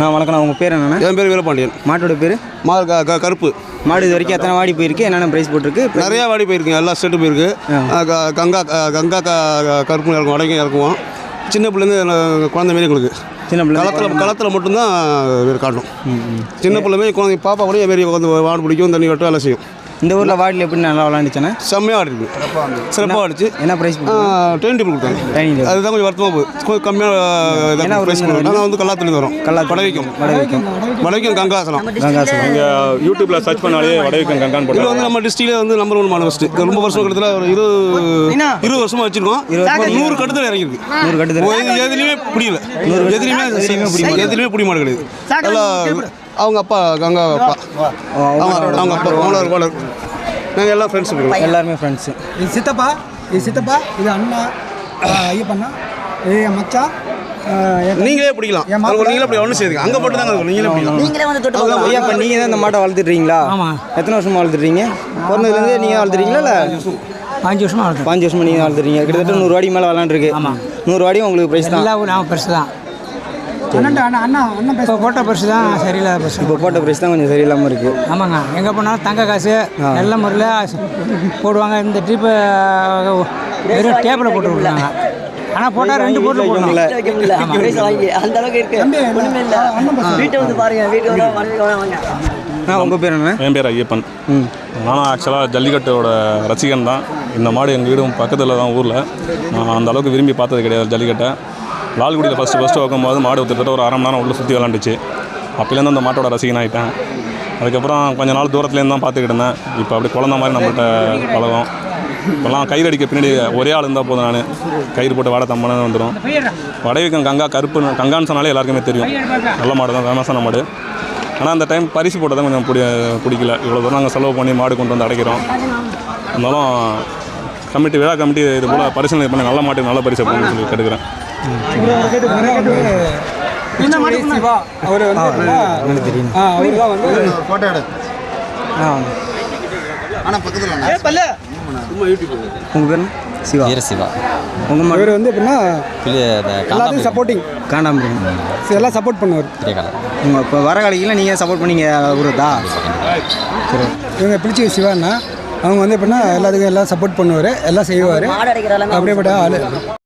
நான் வணக்கம் உங்கள் பேர் என்னண்ணா? என் பேர் வீரபாண்டியன். மாட்டோட பேர்? மா க- க- கருப்பு. மாடு இது வரைக்கும் எத்தனை வாடி போயிருக்கு? என்னென்ன ப்ரைஸ் போட்டிருக்கு? நிறையா வாடி போயிருக்குங்க. எல்லா ஸ்டேட்டும் போயிருக்கு. அஹ் க- கங்கா க- கங்கா க- கருப்பு இறக்கும் வடக்கும் இறக்குவோம். சின்ன பிள்ளைங்க குழந்தை மாரி எங்களுக்கு. சின்ன பிள்ளை களத்தில் களத்தில் மட்டும்தான் வேறு காட்டும் சின்ன பிள்ளைமே குழந்தை பாப்பா கூட மாரி வந்து வாடு பிடிக்கும் தண்ணி கட்டும் எல்லாம் செய்யும். இந்த ஊரில் வாடியில் எப்படி நல்லா விளாண்டுச்சுண்ணே செம்மையாக ஆடிருக்கு சிறப்பாக ஆடிச்சு. என்ன ப்ரைஸ் ட்ரெயின் டேபிள் கொடுத்தாங்க. அதுதான் கொஞ்சம் வருத்தமாக போகுது. கொஞ்சம் என்ன கம்மியாக ஊர் ப்ரைஸ் நீங்க நாங்கள் வந்து கல்லாத்துலேருந்து வரோம். கல்லாத்துலேருந்து. வடவைக்கும். வடவைக்கும். வடவைக்கும் கங்காசனம். கங்காசலம் நீங்கள் யூடியூப்பில் சர்ச் பண்ணாலே வடவிக்கம் கங்கான் இது போட்டு வந்து நம்ம டிஸ்ட்ரிக்ட்ல வந்து நம்பர் ஒன் மாடு ஃபஸ்ட்டு ரொம்ப வருஷம் கிட்டத்தட்ட ஒரு இருபது இருபது வருஷமா வச்சிருக்கோம். நூறு கட்டத்தில் இறங்கியிருக்கு. நூறு கட்டு ஓ, இது எதுலையுமே பிடிக்கல. எதுலையுமே எதுலையுமே பிடி மாடு கிடையாது நல்லா அவங்க அப்பா கங்கா அப்பா. அவங்க அவங்க அப்பா ஓனர் ஓனர். நாங்கள் எல்லாம் ஃப்ரெண்ட்ஸ் இருக்கோம் எல்லாருமே ஃப்ரெண்ட்ஸு இது சித்தப்பா இது சித்தப்பா இது அண்ணா ஐயப்பண்ணா இது என் நீங்களே பிடிக்கலாம். நீங்களே அப்படி ஒன்று செய்யுங்க அங்கே மட்டும் தாங்க இருக்கும் நீங்களே பிடிக்கலாம். நீங்களே வந்து தொட்டு ஐயா இப்போ நீங்கள் தான் இந்த மாட்டை வளர்த்துட்றீங்களா? ஆமாம். எத்தனை வருஷமா வளர்த்துறீங்க பிறந்ததுலேருந்து நீங்கள் வளர்த்துறீங்களா இல்லை? அஞ்சு வருஷமா வளர்த்தோம் பாஞ்சு வருஷமா நீங்கள் வளர்த்துறீங்க கிட்டத்தட்ட நூறு வாடி மேலே விளாண்டுருக்கு நூறு வாடி உங்களுக்கு ப்ரைஸ் தான். எல்லாம் நான் பெருசு தான் அண்ணன்டா அண்ணா அண்ணா அண்ணன் இப்போ போட்ட பெருசு தான் சரியில்லாத பெருசு இப்போ போட்ட ப்ரைஸ் தான் கொஞ்சம் சரியில்லாமல் இருக்குது ஆமாங்க. எங்கே போனாலும் தங்க காசு நல்ல முறையில் போடுவாங்க. இந்த ட்ரிப்பு வெறும் டேபிளில் போட்டு விடுவாங்க ஆனால் போட்டால் ரெண்டு பொருள் வாங்கி அந்த அளவுக்கு இருக்கு. வீட்டை வந்து பாருங்க வீட்டு உங்கள் பேர் என்ன? என் பேர் ஐயப்பன். நானும் ஆக்சுவலாக ஜல்லிக்கட்டோட ரசிகன் தான். இந்த மாடு எங்கள் வீடும் பக்கத்தில் தான் ஊரில். நான் அந்த அளவுக்கு விரும்பி பார்த்தது கிடையாது ஜல்லிக்கட்டை. லால்குடியில் ஃபஸ்ட்டு ஃபஸ்ட்டு வைக்கும்போது மாடு கிட்டத்தட்ட ஒரு அரை மணி நேரம் உள்ளே சுற்றி விளாண்டுச்சு அப்போலேருந்து அந்த மாட்டோட ரசிகன் ஆகிட்டேன். அதுக்கப்புறம் கொஞ்ச நாள் தூரத்துலேருந்து தான் பார்த்துக்கிட்டு இருந்தேன். இப்போ அப்படி குழந்த மாதிரி நம்மள்கிட்ட பழகும். இப்போல்லாம் கயிறு அடிக்க பின்னாடி ஒரே ஆள் இருந்தால் போதும் நான். கயிறு போட்டு வாட தம்மனு வந்துடும் வடவிக்கம் கங்கா கருப்பு கங்கான்னு சொன்னாலே எல்லாருக்குமே தெரியும். நல்ல மாடு தான் ஃபேமஸான மாடு. ஆனால் அந்த டைம் பரிசு போட்டதான் கொஞ்சம் பிடி பிடிக்கல. இவ்வளோ தூரம் நாங்கள் செலவு பண்ணி மாடு கொண்டு வந்து அடைக்கிறோம். இருந்தாலும் கமிட்டி விழா கமிட்டி இது போல் பரிசீலனை பண்ணி நல்ல மாட்டுக்கு நல்ல பரிசு அப்படின்னு சொல்லி கேட்டுக்கிறேன் சிவா அவர் வந்து தெரியும் அவர் தான் வந்து ஆ உங்கள் பேர் சிவா வீர சிவா உங்கள் மகர் வந்து எப்படின்னா புள்ளி எல்லாத்தையும் சப்போர்ட்டிங் காண்டாமிருங்க எல்லாம் சப்போர்ட் பண்ணுவார் பெரிய காலம் உங்கள் இப்போ வர காலையில் நீங்கள் சப்போர்ட் பண்ணீங்க விடுறதா இவங்க பிடிச்சி சிவான்னா அவங்க வந்து எப்படின்னா எல்லாத்துக்கும் எல்லாம் சப்போர்ட் பண்ணுவார் எல்லாம் செய்வார் மாடு அடைக்கிற அப்படியேப்பட்ட ஆள்